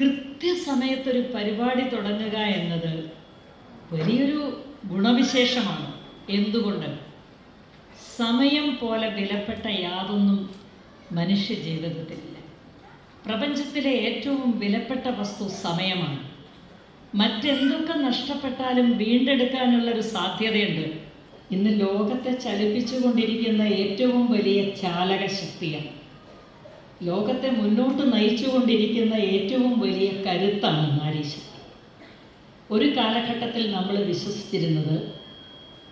കൃത്യസമയത്തൊരു പരിപാടി തുടങ്ങുക എന്നത് വലിയൊരു ഗുണവിശേഷമാണ്. എന്തുകൊണ്ട്? സമയം പോലെ വിലപ്പെട്ട യാതൊന്നും മനുഷ്യ ജീവിതത്തിലില്ല. പ്രപഞ്ചത്തിലെ ഏറ്റവും വിലപ്പെട്ട വസ്തു സമയമാണ്. മറ്റെന്തൊക്കെ നഷ്ടപ്പെട്ടാലും വീണ്ടെടുക്കാനുള്ളൊരു സാധ്യതയുണ്ട്. ഇന്ന് ലോകത്തെ ചലിപ്പിച്ചുകൊണ്ടിരിക്കുന്ന ഏറ്റവും വലിയ ചാലക ശക്തിയാണ് ലോകത്തെ മുന്നോട്ട് നയിച്ചുകൊണ്ടിരിക്കുന്ന ഏറ്റവും വലിയ കരുത്താണ് നാരീശക്തി ഒരു കാലഘട്ടത്തിൽ നമ്മൾ വിശ്വസിച്ചിരുന്നത്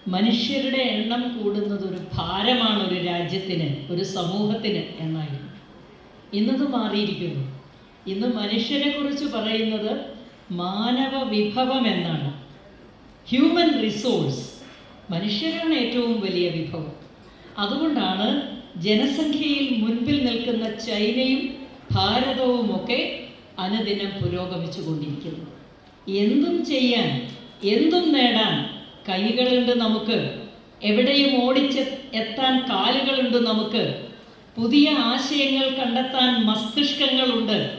മനുഷ്യരുടെ എണ്ണം കൂടുന്നത് ഒരു ഭാരമാണ് ഒരു രാജ്യത്തിന് ഒരു സമൂഹത്തിന് എന്നായിരുന്നു. ഇന്നത് മാറിയിരിക്കുന്നു. ഇന്ന് മനുഷ്യരെ കുറിച്ച് പറയുന്നത് മാനവ വിഭവം എന്നാണ്. ഹ്യൂമൻ റിസോഴ്സ് മനുഷ്യരാണ് ഏറ്റവും വലിയ വിഭവം. അതുകൊണ്ടാണ് ജനസംഖ്യയിൽ മുൻപിൽ നിൽക്കുന്ന ചൈനയും ഭാരതവുമൊക്കെ അനുദിനം പുരോഗമിച്ചു കൊണ്ടിരിക്കുന്നു എന്തും ചെയ്യാൻ എന്തും നേടാൻ കൈകളുണ്ട് നമുക്ക്. എവിടെയും ഓടിച്ച് എത്താൻ കാലുകളുണ്ട് നമുക്ക്. പുതിയ ആശയങ്ങൾ കണ്ടെത്താൻ മസ്തിഷ്കങ്ങളുണ്ട്.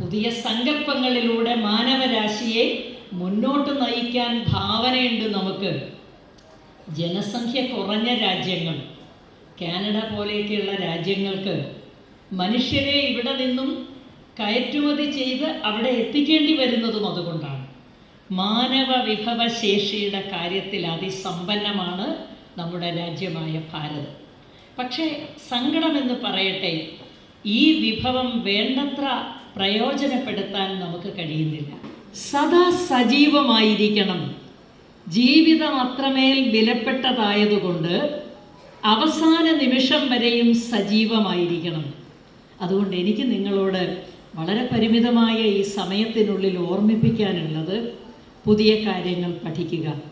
പുതിയ സങ്കല്പങ്ങളിലൂടെ മാനവരാശിയെ മുന്നോട്ട് നയിക്കാൻ ഭാവനയുണ്ട് നമുക്ക്. ജനസംഖ്യ കുറഞ്ഞ രാജ്യങ്ങൾ കാനഡ പോലെയൊക്കെയുള്ള രാജ്യങ്ങൾക്ക് മനുഷ്യരെ ഇവിടെ നിന്നും കയറ്റുമതി ചെയ്ത് അവിടെ എത്തിക്കേണ്ടി വരുന്നതും അതുകൊണ്ടാണ്. മാനവ വിഭവശേഷിയുടെ കാര്യത്തിൽ അതിസമ്പന്നമാണ് നമ്മുടെ രാജ്യമായ ഭാരതം. പക്ഷേ സങ്കടമെന്ന് പറയട്ടെ ഈ വിഭവം വേണ്ടത്ര പ്രയോജനപ്പെടുത്താൻ നമുക്ക് കഴിയുന്നില്ല. സദാ സജീവമായിരിക്കണം. ജീവിതം അത്രമേൽ വിലപ്പെട്ടതായതുകൊണ്ട് അവസാന നിമിഷം വരെയും സജീവമായിരിക്കണം. അതുകൊണ്ട് എനിക്ക് നിങ്ങളോട് വളരെ പരിമിതമായ ഈ സമയത്തിനുള്ളിൽ ഓർമ്മിപ്പിക്കാനുള്ളത് പുതിയ കാര്യങ്ങൾ പഠിക്കുക.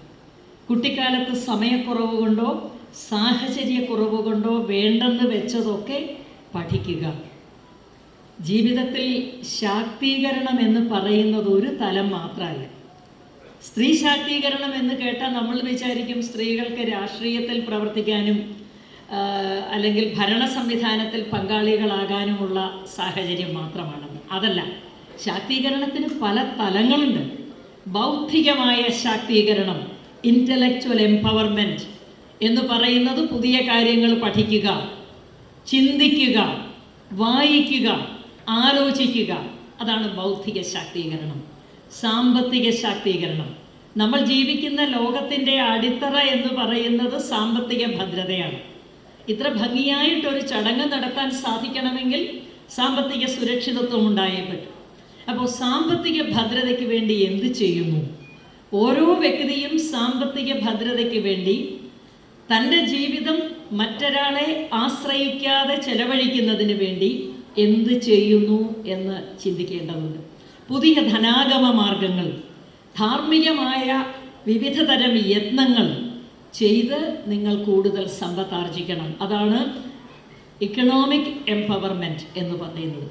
കുട്ടിക്കാലത്ത് സമയക്കുറവ് കൊണ്ടോ സാഹചര്യക്കുറവ് കൊണ്ടോ വേണ്ടെന്ന് വെച്ചതൊക്കെ പഠിക്കുക. ജീവിതത്തിൽ ശാക്തീകരണം എന്ന് പറയുന്നത് ഒരു തലം മാത്രമല്ല. സ്ത്രീ ശാക്തീകരണം എന്ന് കേട്ടാൽ നമ്മൾ വിചാരിക്കും സ്ത്രീകൾക്ക് രാഷ്ട്രീയത്തിൽ പ്രവർത്തിക്കാനും അല്ലെങ്കിൽ ഭരണ സംവിധാനത്തിൽ പങ്കാളികളാകാനുമുള്ള സാഹചര്യം മാത്രമാണെന്ന്. അതല്ല ശാക്തീകരണത്തിന് പല തലങ്ങളുണ്ട്. ബൗദ്ധികമായ ശാക്തീകരണം ഇന്റലക്ച്വൽ എംപവർമെന്റ് എന്ന് പറയുന്നത് പുതിയ കാര്യങ്ങൾ പഠിക്കുക ചിന്തിക്കുക വായിക്കുക ആലോചിക്കുക. അതാണ് ബൗദ്ധിക ശാക്തീകരണം. സാമ്പത്തിക ശാക്തീകരണം. നമ്മൾ ജീവിക്കുന്ന ലോകത്തിന്റെ അടിത്തറ എന്ന് പറയുന്നത് സാമ്പത്തിക ഭദ്രതയാണ്. ഇത്ര ഭംഗിയായിട്ടൊരു ചടങ്ങ് നടത്താൻ സാധിക്കണമെങ്കിൽ സാമ്പത്തിക സുരക്ഷിതത്വം ഉണ്ടായേ പറ്റും. അപ്പോൾ സാമ്പത്തിക ഭദ്രതയ്ക്ക് വേണ്ടി എന്ത് ചെയ്യുന്നു? ഓരോ വ്യക്തിയും സാമ്പത്തിക ഭദ്രതയ്ക്ക് വേണ്ടി തന്റെ ജീവിതം മറ്റൊരാളെ ആശ്രയിക്കാതെ ചെലവഴിക്കുന്നതിന് വേണ്ടി എന്ത് ചെയ്യുന്നു എന്ന് ചിന്തിക്കേണ്ടതുണ്ട്. പുതിയ ധനാഗമ മാർഗങ്ങൾ ധാർമ്മികമായ വിവിധ തരം യത്നങ്ങൾ ചെയ്ത് നിങ്ങൾ കൂടുതൽ സമ്പത്താർജിക്കണം അതാണ് ഇക്കണോമിക് എംപവർമെന്റ് എന്ന് പറയുന്നത്.